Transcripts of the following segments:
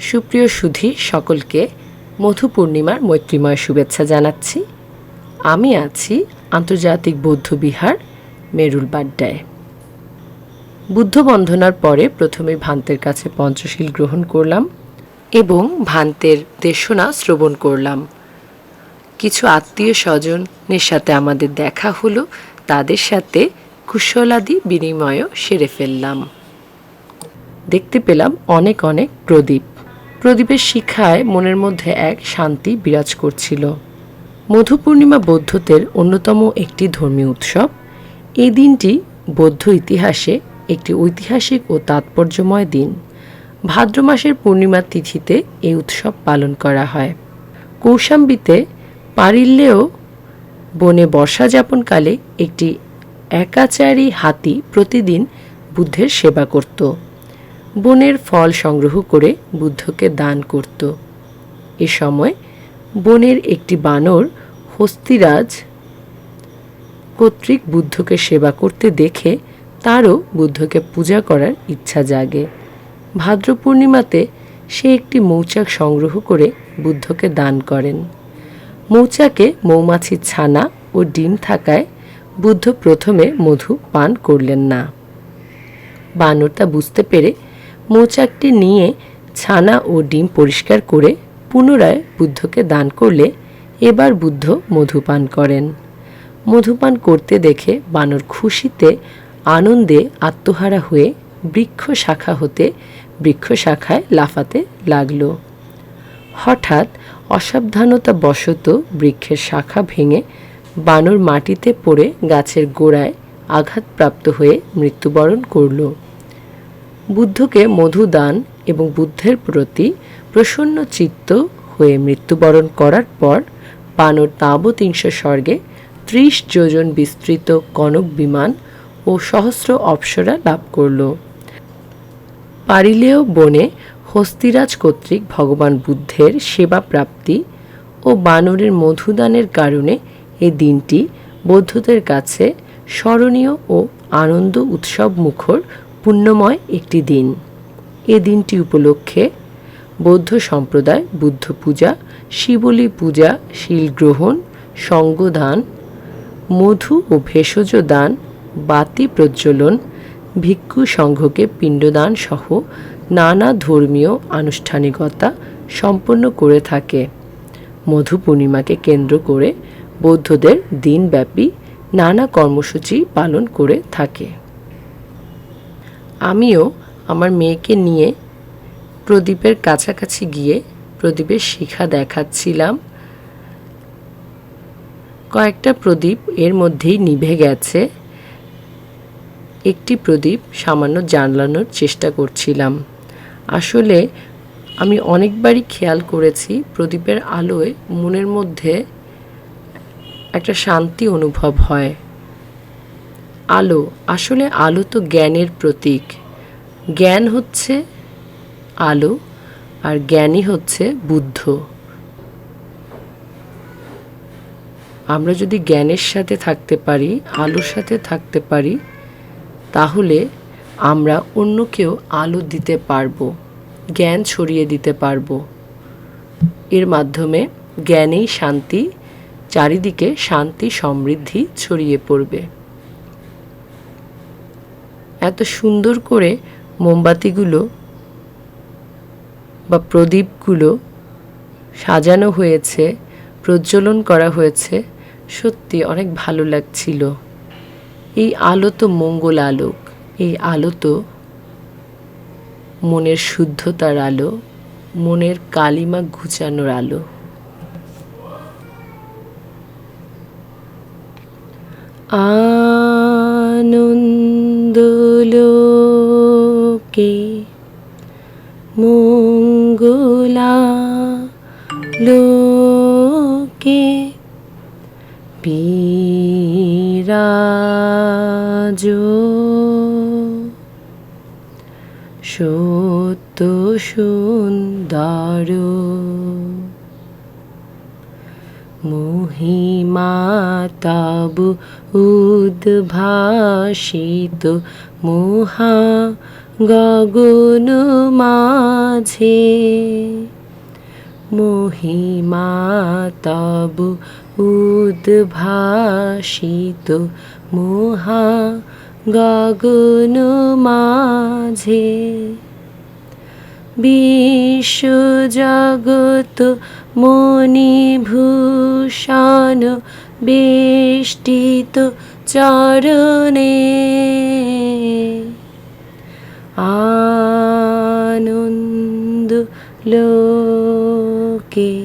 সুপ্রিয় সুধী, সকলকে মধু পূর্ণিমার মৈত্রীময় শুভেচ্ছা জানাচ্ছি। আমি আছি আন্তর্জাতিক বৌদ্ধ বিহার মেরুল বাড্ডায়। বুদ্ধ বন্ধনার পরে প্রথমে ভান্তের কাছে পঞ্চশীল গ্রহণ করলাম এবং ভান্তের দেশনা শ্রবণ করলাম। কিছু আত্মীয় স্বজনের সাথে আমাদের দেখা হলো, তাদের সাথে কুশলাদি বিনিময়ও সেরে ফেললাম। দেখতে পেলাম অনেক অনেক প্রদীপ। প্রদীপের শিখায় মনের মধ্যে এক শান্তি বিরাজ করছিল। মধু পূর্ণিমা বৌদ্ধদের অন্যতম একটি ধর্মীয় উৎসব। এই দিনটি বৌদ্ধ ইতিহাসে একটি ঐতিহাসিক ও তাৎপর্যময় দিন। ভাদ্র মাসের পূর্ণিমা তিথিতে এই উৎসব পালন করা হয়। কৌশাম্বীতে পারিল্লেও বনে বর্ষা যাপনকালে একটি একাচারী হাতি প্রতিদিন বুদ্ধের সেবা করত। বনের ফল সংগ্রহ করে বুদ্ধকে দান করত। এ সময় বনের একটি বানর হস্তিরাজ কর্তৃক বুদ্ধকে সেবা করতে দেখে তারও বুদ্ধকে পূজা করার ইচ্ছা জাগে। ভাদ্র পূর্ণিমাতে সে একটি মৌচাক সংগ্রহ করে বুদ্ধকে দান করেন। মৌচাকে মৌমাছির ছানা ও ডিম থাকায় বুদ্ধ প্রথমে মধু পান করলেন না। বানর তা বুঝতে পেরে মৌচাকটি নিয়ে ছানা ও ডিম পরিষ্কার করে পুনরায় বুদ্ধকে দান করলে এবার বুদ্ধ মধুপান করেন। মধুপান করতে দেখে বানর খুশিতে আনন্দে আত্মহারা হয়ে বৃক্ষ শাখা হতে বৃক্ষ শাখায় লাফাতে লাগল। হঠাৎ অসাবধানতা বশত বৃক্ষের শাখা ভেঙে বানর মাটিতে পড়ে গাছের গোড়ায় আঘাতপ্রাপ্ত হয়ে মৃত্যুবরণ করল। বুদ্ধকে মধু এবং বুদ্ধের প্রতি প্রসন্ন চিত্ত হয়ে মৃত্যুবরণ করার পর বানর তাবতিংশ স্বর্গে ত্রিশ যোজন বিস্তৃত কনক বিমান ও সহস্র অপ্সরা লাভ করল। পারিলেও বনে হস্তিরাজ কর্তৃক ভগবান বুদ্ধের সেবা প্রাপ্তি ও বানরের মধুদানের কারণে এই দিনটি বৌদ্ধদের কাছে স্মরণীয় ও আনন্দ উৎসব মুখর পুণ্যময় একটি দিন। এ দিনটি উপলক্ষে বৌদ্ধ সম্প্রদায় বুদ্ধ পূজা, শিবলি পূজা, শিল গ্রহণ সঙ্গদান মধু ও ভেষজ দান, বাতি প্রজ্বলন, ভিক্ষু সংঘকে পিণ্ডদান সহ নানা ধর্মীয় আনুষ্ঠানিকতা সম্পন্ন করে থাকে। মধু পূর্ণিমাকে কেন্দ্র করে বৌদ্ধদের দিনব্যাপী নানা কর্মসূচি পালন করে থাকে। আমিও আমার মেয়েকে নিয়ে প্রদীপের কাছাকাছি গিয়ে প্রদীপের শিখা দেখাচ্ছিলাম। কয়েকটা প্রদীপ এর মধ্যেই নিভে গেছে। একটি প্রদীপ সামান্য জানলানোর চেষ্টা করছিলাম। আসলে আমি অনেকবারই খেয়াল করেছি প্রদীপের আলোয় মনের মধ্যে একটা শান্তি অনুভব হয়। আলো। আসলে আলো তো জ্ঞানের প্রতীক। জ্ঞান হচ্ছে আলো আর জ্ঞানী হচ্ছে বুদ্ধ। আমরা যদি জ্ঞানের সাথে থাকতে পারি, আলোর সাথে থাকতে পারি, তাহলে আমরা অন্যকেও আলো দিতে পারব, জ্ঞান ছড়িয়ে দিতে পারব। এর মাধ্যমে জ্ঞানেই শান্তি, চারিদিকে শান্তি সমৃদ্ধি ছড়িয়ে পড়বে। এত সুন্দর করে মোমবাতিগুলো বা প্রদীপগুলো সাজানো হয়েছে, প্রজ্বলন করা হয়েছে, সত্যি অনেক ভালো লাগছিল। এই আলো তো মঙ্গল আলোক, এই আলো তো মনের শুদ্ধতার আলো, মনের কালিমা ঘুচানোর আলো। আনন্দলোকে মঙ্গলা লোকে বিরাজ সত্য সুন্দর মহিমা তাব উদ্ভাসিত মহা গগন মাঝে। মহিমা তব উদ্ভাসিত মহা গগন মাঝে। বিশ্বজগত মণিভূষণ বেষ্টিত চরণে। আনন্দ লোকে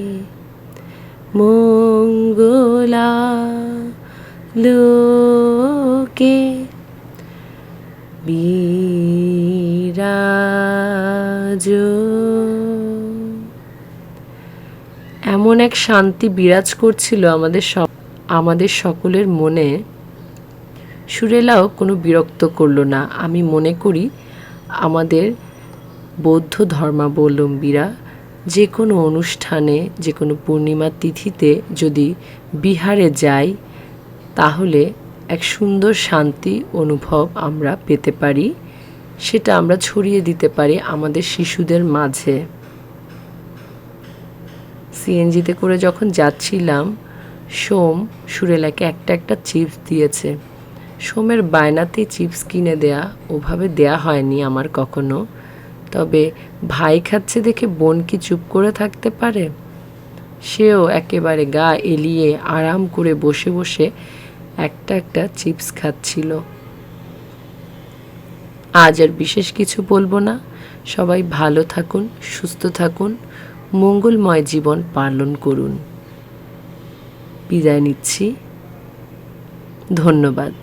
মঙ্গলা লোকে এমন এক শান্তি বিরাজ করছিল আমাদের সব, আমাদের সকলের মনে। সুরেলাও কোনো বিরক্ত করল না। আমি মনে করি আমাদের বৌদ্ধ ধর্মাবলম্বীরা যে কোনো অনুষ্ঠানে, যে কোনো পূর্ণিমার তিথিতে যদি বিহারে যাই, তাহলে এক সুন্দর শান্তি অনুভব আমরা পেতে পারি। সেটা আমরা ছড়িয়ে দিতে পারি আমাদের শিশুদের মাঝে। সিএনজিতে করে যখন যাচ্ছিলাম, সোম সুরেলাকে একটা একটা চিপস দিয়েছে। সোমের বায়নাতেই চিপস কিনে দেয়া, ওভাবে দেয়া হয়নি আমার কখনো। তবে ভাই খাচ্ছে দেখে বোন কি চুপ করে থাকতে পারে? সেও একেবারে গা এলিয়ে আরাম করে বসে বসে একটা একটা চিপস খাচ্ছিল। আজ আর বিশেষ কিছু বলব না। সবাই ভালো থাকুন, সুস্থ থাকুন। মঙ্গলময় জীবন পালন করুন। বিদায় নিচ্ছি। ধন্যবাদ।